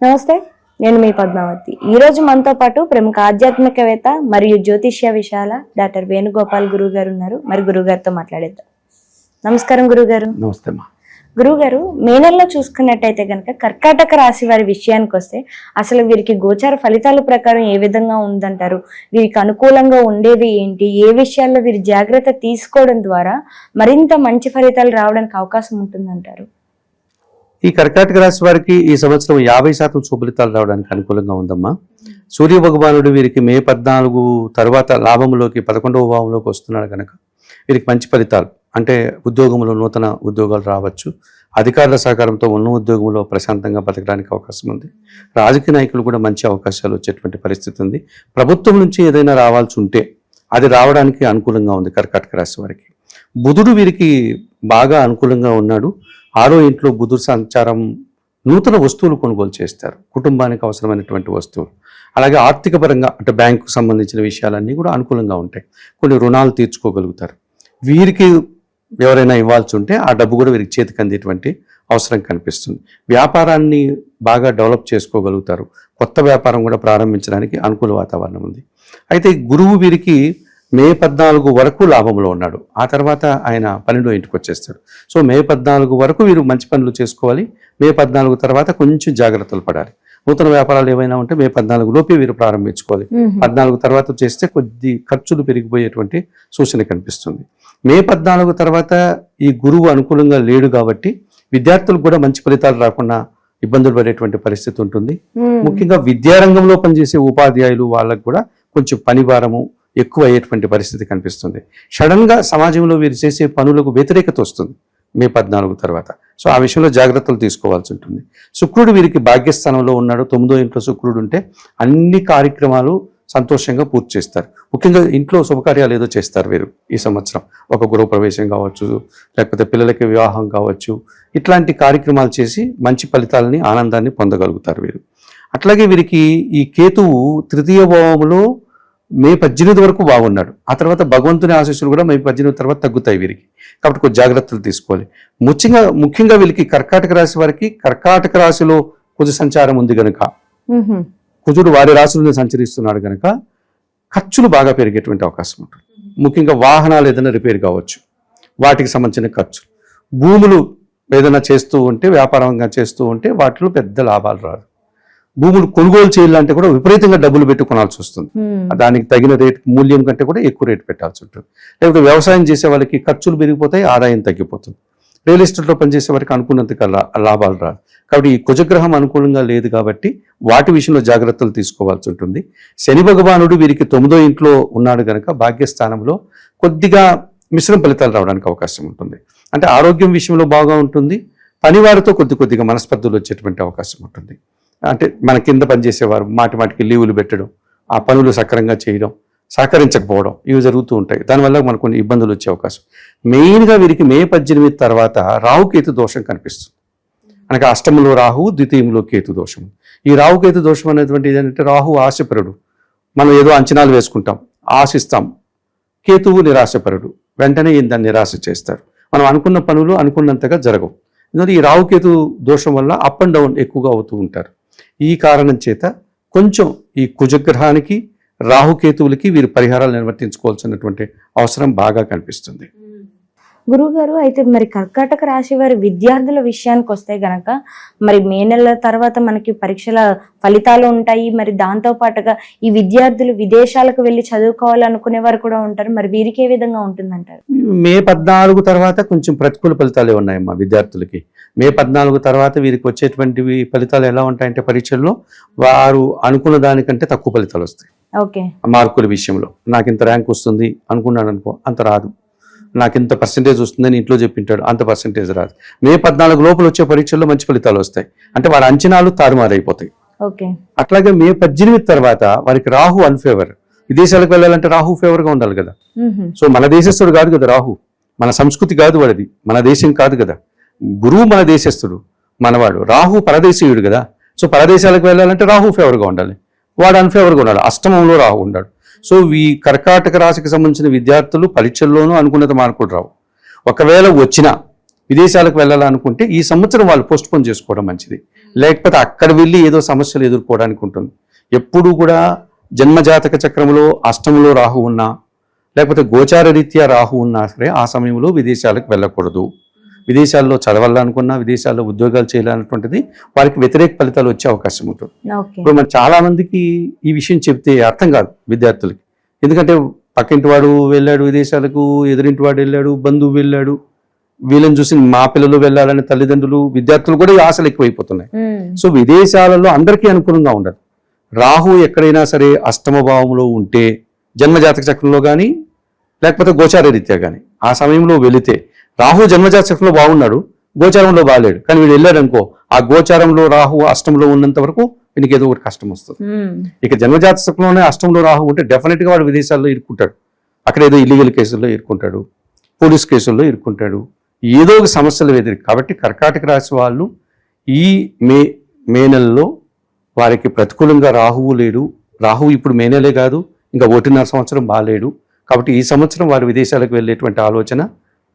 నమస్తే నేను మీ పద్మావతి. ఈ రోజు మనతో పాటు ప్రముఖ ఆధ్యాత్మికవేత్త మరియు జ్యోతిష్య విశాల డాక్టర్ వేణుగోపాల్ గురువు గారు ఉన్నారు. మరి గురువు గారితో మాట్లాడేద్దాం. నమస్కారం గురువు గారు నమస్తే అమ్మా. గురువు గారు మే నెలలో చూసుకున్నట్టయితే కనుక కర్కాటక రాశి వారి విషయానికి వస్తే అసలు వీరికి గోచార ఫలితాల ప్రకారం ఏ విధంగా ఉందంటారు? వీరికి అనుకూలంగా ఉండేవి ఏంటి? ఏ విషయాల్లో వీరి జాగ్రత్త తీసుకోవడం ద్వారా మరింత మంచి ఫలితాలు రావడానికి అవకాశం ఉంటుందంటారు? ఈ కర్కాటక రాశి వారికి ఈ సంవత్సరం యాభై శాతం శుభలితాలు రావడానికి అనుకూలంగా ఉందమ్మా. సూర్య భగవానుడు వీరికి మే పద్నాలుగు తర్వాత లాభంలోకి పదకొండవ భావంలోకి వస్తున్నాడు కనుక వీరికి మంచి ఫలితాలు. అంటే ఉద్యోగంలో నూతన ఉద్యోగాలు రావచ్చు. అధికారుల సహకారంతో ఉన్న ఉద్యోగంలో ప్రశాంతంగా బతకడానికి అవకాశం ఉంది. రాజకీయ నాయకులు కూడా మంచి అవకాశాలు వచ్చేటువంటి పరిస్థితి ఉంది. ప్రభుత్వం నుంచి ఏదైనా రావాల్సి ఉంటే అది రావడానికి అనుకూలంగా ఉంది కర్కాటక రాశి వారికి. బుధుడు వీరికి బాగా అనుకూలంగా ఉన్నాడు. ఆరో ఇంట్లో బుధుడు సంచారం నూతన వస్తువులు కొనుగోలు చేస్తారు. కుటుంబానికి అవసరమైనటువంటి వస్తువులు. అలాగే ఆర్థిక పరంగా అంటే బ్యాంకు సంబంధించిన విషయాలన్నీ కూడా అనుకూలంగా ఉంటాయి. కొన్ని రుణాలు తీర్చుకోగలుగుతారు. వీరికి ఎవరైనా ఇవ్వాల్సి ఉంటే ఆ డబ్బు కూడా వీరికి చేతికి అందేటువంటి అవసరం కనిపిస్తుంది. వ్యాపారాన్ని బాగా డెవలప్ చేసుకోగలుగుతారు. కొత్త వ్యాపారం కూడా ప్రారంభించడానికి అనుకూల వాతావరణం ఉంది. అయితే గురువు వీరికి మే పద్నాలుగు వరకు లాభంలో ఉన్నాడు. ఆ తర్వాత ఆయన పన్నెండో ఇంటికి వచ్చేస్తాడు. సో మే పద్నాలుగు వరకు వీరు మంచి పనులు చేసుకోవాలి. మే పద్నాలుగు తర్వాత కొంచెం జాగ్రత్తలు పడాలి. నూతన వ్యాపారాలు ఏవైనా ఉంటే మే పద్నాలుగు లోపే వీరు ప్రారంభించుకోవాలి. పద్నాలుగు తర్వాత చేస్తే కొద్ది ఖర్చులు పెరిగిపోయేటువంటి సూచన కనిపిస్తుంది. మే పద్నాలుగు తర్వాత ఈ గురువు అనుకూలంగా లేడు కాబట్టి విద్యార్థులకు కూడా మంచి ఫలితాలు రాకుండా ఇబ్బందులు పడేటువంటి పరిస్థితి ఉంటుంది. ముఖ్యంగా విద్యారంగంలో పనిచేసే ఉపాధ్యాయులు వాళ్ళకు కూడా కొంచెం పని భారము ఎక్కువ అయ్యేటువంటి పరిస్థితి కనిపిస్తుంది. సడన్గా సమాజంలో వీరు చేసే పనులకు వ్యతిరేకత వస్తుంది మే పద్నాలుగు తర్వాత. సో ఆ విషయంలో జాగ్రత్తలు తీసుకోవాల్సి ఉంటుంది. శుక్రుడు వీరికి భాగ్యస్థానంలో ఉన్నాడు. తొమ్మిదో ఇంట్లో శుక్రుడు ఉంటే అన్ని కార్యక్రమాలు సంతోషంగా పూర్తి చేస్తారు. ముఖ్యంగా ఇంట్లో శుభకార్యాలు ఏదో చేస్తారు వీరు ఈ సంవత్సరం. ఒక గృహప్రవేశం కావచ్చు లేకపోతే పిల్లలకి వివాహం కావచ్చు. ఇట్లాంటి కార్యక్రమాలు చేసి మంచి ఫలితాలని ఆనందాన్ని పొందగలుగుతారు వీరు. అట్లాగే వీరికి ఈ కేతువు తృతీయ భావంలో మే పద్దెనిమిది వరకు బాగున్నాడు. ఆ తర్వాత భగవంతుని ఆశీస్సులు కూడా మే పద్దెనిమిది తర్వాత తగ్గుతాయి వీరికి. కాబట్టి కొంచెం జాగ్రత్తలు తీసుకోవాలి. ముఖ్యంగా ముఖ్యంగా వీరికి కర్కాటక రాశి వారికి కర్కాటక రాశిలో కుజ సంచారం ఉంది గనుక కుజుడు వారి రాశులను సంచరిస్తున్నాడు గనుక ఖర్చులు బాగా పెరిగేటువంటి అవకాశం ఉంటుంది. ముఖ్యంగా వాహనాలు ఏదైనా రిపేర్ కావచ్చు. వాటికి సంబంధించిన ఖర్చు. భూములు ఏదైనా చేస్తూ ఉంటే వ్యాపారంగా చేస్తూ ఉంటే వాటిలో పెద్ద లాభాలు రాదు. భూములు కొనుగోలు చేయాలంటే కూడా విపరీతంగా డబ్బులు పెట్టి కొనాల్సి వస్తుంది. దానికి తగిన రేట్ మూల్యం కంటే కూడా ఎక్కువ రేట్ పెట్టాల్సి ఉంటుంది. లేకపోతే వ్యవసాయం చేసే వాళ్ళకి ఖర్చులు పెరిగిపోతాయి ఆదాయం తగ్గిపోతుంది. రియల్ ఎస్టేట్లో పనిచేసే వారికి అనుకున్నంత లాభాలు రాదు కాబట్టి ఈ కుజగ్రహం అనుకూలంగా లేదు కాబట్టి వాటి విషయంలో జాగ్రత్తలు తీసుకోవాల్సి ఉంటుంది. శని భగవానుడు వీరికి తొమ్మిదో ఇంట్లో ఉన్నాడు కనుక భాగ్యస్థానంలో కొద్దిగా మిశ్రమ ఫలితాలు రావడానికి అవకాశం ఉంటుంది. అంటే ఆరోగ్యం విషయంలో బాగా ఉంటుంది. పనివారితో కొద్ది కొద్దిగా మనస్పర్ధలు వచ్చేటువంటి అవకాశం ఉంటుంది. అంటే మన కింద పనిచేసేవారు మాటి మాటికి లీవులు పెట్టడం ఆ పనులు సక్రంగా చేయడం సహకరించకపోవడం ఇవి జరుగుతూ ఉంటాయి. దానివల్ల మనకు కొన్ని ఇబ్బందులు వచ్చే అవకాశం. మెయిన్గా వీరికి మే పద్దెనిమిది తర్వాత రాహుకేతు దోషం కనిపిస్తుంది. అనగా అష్టములో రాహు ద్వితీయంలో కేతు దోషం. ఈ రాహుకేతు దోషం అనేటువంటి ఏంటంటే రాహు ఆశపరుడు. మనం ఏదో అంచనాలు వేసుకుంటాం ఆశిస్తాం కేతువు నిరాశపరుడు. వెంటనే దాన్ని నిరాశ చేస్తారు. మనం అనుకున్న పనులు అనుకున్నంతగా జరగవు. ఎందుకంటే ఈ రాహుకేతు దోషం వల్ల అప్ అండ్ డౌన్ ఎక్కువగా అవుతూ ఉంటారు. ఈ కారణం చేత కొంచెం ఈ కుజగ్రహానికి రాహుకేతువులకి వీరు పరిహారాలు నిర్వర్తించుకోవాల్సినటువంటి అవసరం బాగా కనిపిస్తుంది. గురువు గారు అయితే మరి కర్కాటక రాశి వారి విద్యార్థుల విషయానికి వస్తే గనక మరి మే నెల తర్వాత మనకి పరీక్షల ఫలితాలు ఉంటాయి. మరి దాంతో పాటుగా ఈ విద్యార్థులు విదేశాలకు వెళ్ళి చదువుకోవాలనుకునే వారు కూడా ఉంటారు. మరి వీరికి ఏ విధంగా ఉంటుందంటారు? మే పద్నాలుగు తర్వాత కొంచెం ప్రతికూల ఫలితాలే ఉన్నాయమ్మా విద్యార్థులకి. మే పద్నాలుగు తర్వాత వీరికి వచ్చేటువంటివి ఫలితాలు ఎలా ఉంటాయంటే పరీక్షల్లో వారు అనుకున్న దానికంటే తక్కువ ఫలితాలు వస్తాయి. ఓకే. మార్కుల విషయంలో. నాకు ఇంత ర్యాంక్ వస్తుంది అనుకున్నాను అనుకో అంత రాదు. నాకు ఇంత పర్సంటేజ్ వస్తుందని ఇంట్లో చెప్పింటాడు. అంత పర్సంటేజ్ రాదు. మే పద్నాలుగు లోపల వచ్చే పరీక్షల్లో మంచి ఫలితాలు వస్తాయి. అంటే వారి అంచనాలు తారుమారైపోతాయి. ఓకే. అట్లాగే మే పద్దెనిమిది తర్వాత వారికి రాహు అన్ఫేవర్ విదేశాలకు వెళ్ళాలంటే రాహు ఫేవర్గా ఉండాలి కదా. సో మన దేశస్థుడు కాదు కదా రాహు. మన సంస్కృతి కాదు వాడిది. మన దేశం కాదు కదా. గురువు మన దేశస్థుడు మనవాడు. రాహు పరదేశీయుడు కదా. సో పరదేశాలకు వెళ్ళాలంటే రాహు ఫేవర్గా ఉండాలి. వాడు అన్ఫేవర్గా ఉండాలి. అష్టమంలో రాహు ఉండాడు. సో ఈ కర్కాటక రాశికి సంబంధించిన విద్యార్థులు పరీక్షల్లోనూ అనుకున్నత మార్కులు రావు. ఒకవేళ వచ్చినా విదేశాలకు వెళ్ళాలనుకుంటే ఈ సంవత్సరం వాళ్ళు పోస్ట్ పోన్ చేసుకోవడం మంచిది. లేకపోతే అక్కడ వెళ్ళి ఏదో సమస్యలు ఎదుర్కోవడానికి ఉంటుంది. ఎప్పుడు కూడా జన్మజాతక చక్రంలో అష్టంలో రాహు ఉన్నా లేకపోతే గోచార రీత్యా రాహు ఉన్నా సరే ఆ సమయంలో విదేశాలకు వెళ్ళకూడదు. విదేశాల్లో చదవాలనుకున్నా విదేశాల్లో ఉద్యోగాలు చేయాలన్నటువంటిది వారికి వ్యతిరేక ఫలితాలు వచ్చే అవకాశం ఉంటుంది. ఇప్పుడు మన చాలా మందికి ఈ విషయం చెప్తే అర్థం కాదు విద్యార్థులకి. ఎందుకంటే పక్కింటి వాడు వెళ్ళాడు విదేశాలకు ఎదురింటి వాడు వెళ్ళాడు బంధువు వెళ్ళాడు. వీళ్ళని చూసి మా పిల్లలు వెళ్ళాలని తల్లిదండ్రులు విద్యార్థులు కూడా ఈ ఆశలు ఎక్కువైపోతున్నాయి. సో విదేశాలలో అందరికీ అనుకూలంగా ఉండదు. రాహు ఎక్కడైనా సరే అష్టమ భావంలో ఉంటే జన్మజాతక చక్రంలో కానీ లేకపోతే గోచార రీత్యా కానీ ఆ సమయంలో వెళితే రాహు జన్మజాతక చక్రంలో బాగున్నాడు గోచారంలో బాగాలేడు. కానీ వీడు వెళ్ళాడు అనుకో ఆ గోచారంలో రాహు అష్టంలో ఉన్నంత వరకు వీనికి ఏదో ఒకటి కష్టం వస్తుంది. ఇక జన్మజాత చక్రంలోనే అష్టంలో రాహు ఉంటే డెఫినెట్గా వాడు విదేశాల్లో ఇరుక్కుంటాడు. అక్కడ ఏదో ఇల్లీగల్ కేసుల్లో ఇరుక్కుంటాడు పోలీస్ కేసుల్లో ఇరుక్కుంటాడు. ఏదో ఒక సమస్యలు ఎదురు. కాబట్టి కర్కాటక రాశి వాళ్ళు ఈ మే మే నెలలో వారికి ప్రతికూలంగా రాహువు లేడు. రాహువు ఇప్పుడు మే నెలే కాదు ఇంకా ఒకటిన్నర సంవత్సరం బాగాలేడు. కాబట్టి ఈ సంవత్సరం వారు విదేశాలకు వెళ్ళేటువంటి ఆలోచన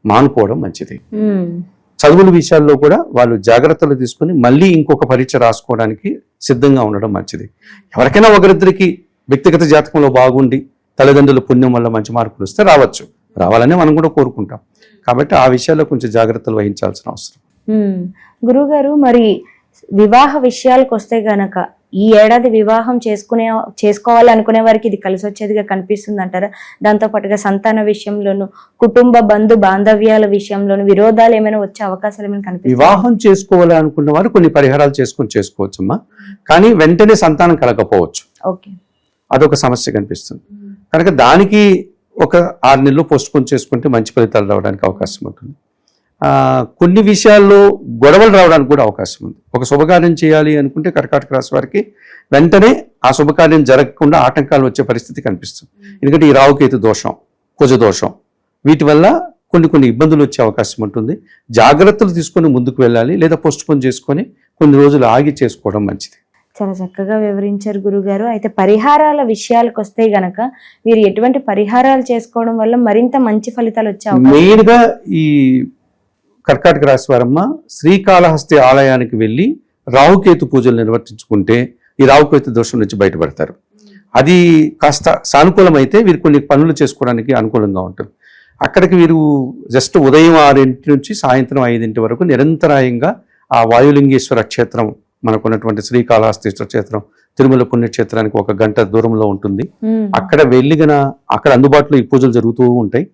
మానుకోవడం మంచిది. చదువుల విషయాల్లో కూడా వాళ్ళు జాగ్రత్తలు తీసుకుని మళ్ళీ ఇంకొక పరీక్ష రాసుకోవడానికి సిద్ధంగా ఉండడం మంచిది. ఎవరికైనా ఒకరిద్దరికి వ్యక్తిగత జాతకంలో బాగుండి తల్లిదండ్రుల పుణ్యం వల్ల మంచి మార్కులు వస్తే రావచ్చు. రావాలని మనం కూడా కోరుకుంటాం. కాబట్టి ఆ విషయాల్లో కొంచెం జాగ్రత్తలు వహించాల్సిన అవసరం. గురుగారు మరి వివాహ విషయాలకు వస్తే గనక ఈ ఏడాది వివాహం చేసుకునే చేసుకోవాలి అనుకునే వారికి ఇది కలిసి వచ్చేదిగా కనిపిస్తుంది అంటారా దాంతో పాటుగా సంతాన విషయంలోను కుటుంబ బంధు బాంధవ్యాల విషయంలోను విరోధాలు ఏమైనా వచ్చే అవకాశాలు ఏమైనా కనిపిస్తాయి? వివాహం చేసుకోవాలి అనుకున్న వారు కొన్ని పరిహారాలు చేసుకొని చేసుకోవచ్చమ్మా. కానీ వెంటనే సంతానం కలగకపోవచ్చు. ఓకే. అదొక సమస్య కనిపిస్తుంది. కనుక దానికి ఒక ఆరు నెలలు పోస్ట్ పోన్ చేసుకుంటే మంచి ఫలితాలు రావడానికి అవకాశం ఉంటుంది. ఆ, కొన్ని విషయాల్లో గొడవలు రావడానికి కూడా అవకాశం ఉంది. ఒక శుభకార్యం చేయాలి అనుకుంటే కర్కాటక రాశి వారికి వెంటనే ఆ శుభకార్యం జరగకుండా ఆటంకాలు వచ్చే పరిస్థితి కనిపిస్తుంది. ఎందుకంటే ఈ రావుకేతు దోషం కుజ దోషం వీటి వల్ల కొన్ని కొన్ని ఇబ్బందులు వచ్చే అవకాశం ఉంటుంది. జాగ్రత్తలు తీసుకొని ముందుకు వెళ్ళాలి లేదా పోస్ట్ పోన్ చేసుకొని కొన్ని రోజులు ఆగి చేసుకోవడం మంచిది. చాలా చక్కగా వివరించారు గురుగారు. అయితే పరిహారాల విషయాలకు వస్తే గనక మీరు ఎటువంటి పరిహారాలు చేసుకోవడం వల్ల మరింత మంచి ఫలితాలు వచ్చే అవకాశం మెయిన్గా ఈ కర్కాటక రాశి వారమ్మ శ్రీకాళహస్తి ఆలయానికి వెళ్ళి రాహుకేతు పూజలు నిర్వర్తించుకుంటే ఈ రాహుకేతు దోషం నుంచి బయటపడతారు. అది కాస్త సానుకూలమైతే వీరు కొన్ని పనులు చేసుకోవడానికి అనుకూలంగా ఉంటుంది. అక్కడికి వీరు జస్ట్ ఉదయం ఆరింటి నుంచి సాయంత్రం ఐదింటి వరకు నిరంతరాయంగా ఆ వాయులింగేశ్వర క్షేత్రం మనకున్నటువంటి శ్రీకాళహస్తీశ్వర క్షేత్రం తిరుమల పుణ్యక్షేత్రానికి ఒక గంట దూరంలో ఉంటుంది. అక్కడ వెళ్ళిగన అక్కడ అందుబాటులో ఈ పూజలు జరుగుతూ ఉంటాయి.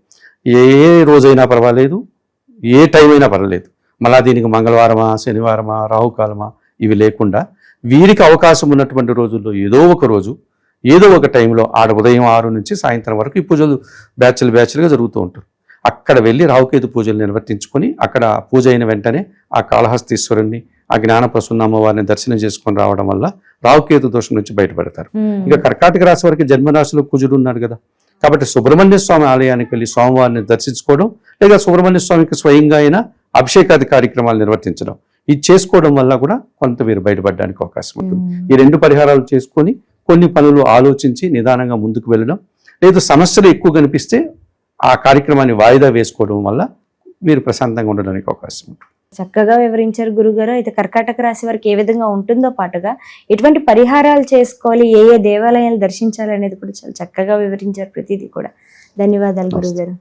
ఏ రోజైనా పర్వాలేదు. ఏ టైం అయినా పర్వాలేదు. మళ్ళా దీనికి మంగళవారమా శనివారమా రాహుకాలమా ఇవి లేకుండా వీరికి అవకాశం ఉన్నటువంటి రోజుల్లో ఏదో ఒక రోజు ఏదో ఒక టైంలో ఆడ ఉదయం ఆరు నుంచి సాయంత్రం వరకు ఈ పూజలు బ్యాచ్లు బ్యాచ్లుగా జరుగుతూ ఉంటారు. అక్కడ వెళ్ళి రాహుకేతు పూజలు నిర్వర్తించుకొని అక్కడ పూజ అయిన వెంటనే ఆ కాళహస్తీశ్వరుణ్ణి ఆ జ్ఞాన ప్రసన్న అమ్మవారిని దర్శనం చేసుకొని రావడం వల్ల రాహుకేతు దోషం నుంచి బయటపడతారు. ఇక కర్కాటక రాశి వారికి జన్మరాశిలో కుజుడు ఉన్నాడు కదా. కాబట్టి సుబ్రహ్మణ్య స్వామి ఆలయానికి వెళ్ళి స్వామివారిని దర్శించుకోవడం లేదా సుబ్రహ్మణ్య స్వామికి స్వయంగా అయినా అభిషేకాది కార్యక్రమాలు నిర్వర్తించడం. ఇది చేసుకోవడం వల్ల కూడా కొంత వీరు బయటపడడానికి అవకాశం ఉంటుంది. ఈ రెండు పరిహారాలు చేసుకొని కొన్ని పనులు ఆలోచించి నిదానంగా ముందుకు వెళ్ళడం లేదు సమస్యలు ఎక్కువ కనిపిస్తే ఆ కార్యక్రమాన్ని వాయిదా వేసుకోవడం వల్ల మీరు ప్రశాంతంగా ఉండడానికి అవకాశం ఉంటుంది. చక్కగా వివరించారు గురుగారు. అయితే కర్కాటక రాశి వారికి ఏ విధంగా ఉంటుందో పాటుగా ఎటువంటి పరిహారాలు చేసుకోవాలి ఏ ఏ దేవాలయాలు దర్శించాలి అనేది కూడా చాలా చక్కగా వివరించారు ప్రతిదీ కూడా. ధన్యవాదాలు గురుగారు.